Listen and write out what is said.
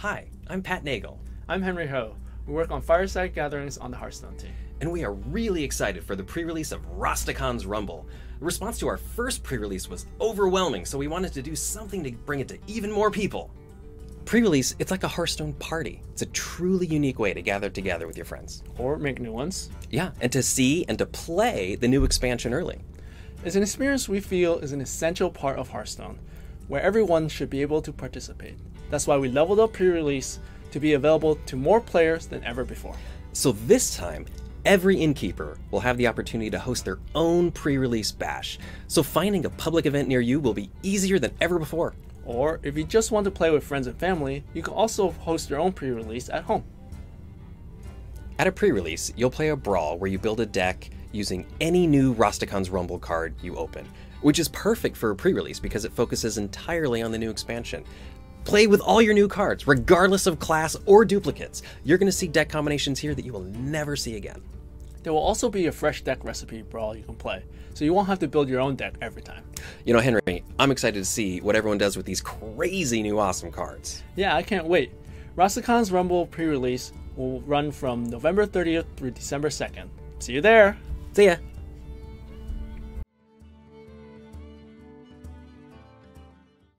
Hi, I'm Pat Nagel, I'm Henry Ho. We work on fireside gatherings on the Hearthstone team. and we are really excited for the pre release of Rostacon's Rumble. The response to our first pre release was overwhelming, so we wanted to do something to bring it to even more people. Pre release, it's like a Hearthstone party. It's a truly unique way to gather together with your friends. Or make new ones. Yeah, and to see and to play the new expansion early. It's an experience we feel is an essential part of Hearthstone, where everyone should be able to participate. That's why we leveled up pre release to be available to more players than ever before. So this time, every innkeeper will have the opportunity to host their own pre release bash. So finding a public event near you will be easier than ever before. Or if you just want to play with friends and family, you can also host your own pre release at home. At a pre release, you'll play a brawl where you build a deck using any new Rostacon's Rumble card you open, which is perfect for a pre release because it focuses entirely on the new expansion. Play with all your new cards, regardless of class or duplicates. You're going to see deck combinations here that you will never see again. There will also be a fresh deck recipe brawl you can play, so you won't have to build your own deck every time. You know, Henry, I'm excited to see what everyone does with these crazy new awesome cards. Yeah, I can't wait. Rastacon's Rumble pre release will run from November 30th through December 2nd. See you there! See ya!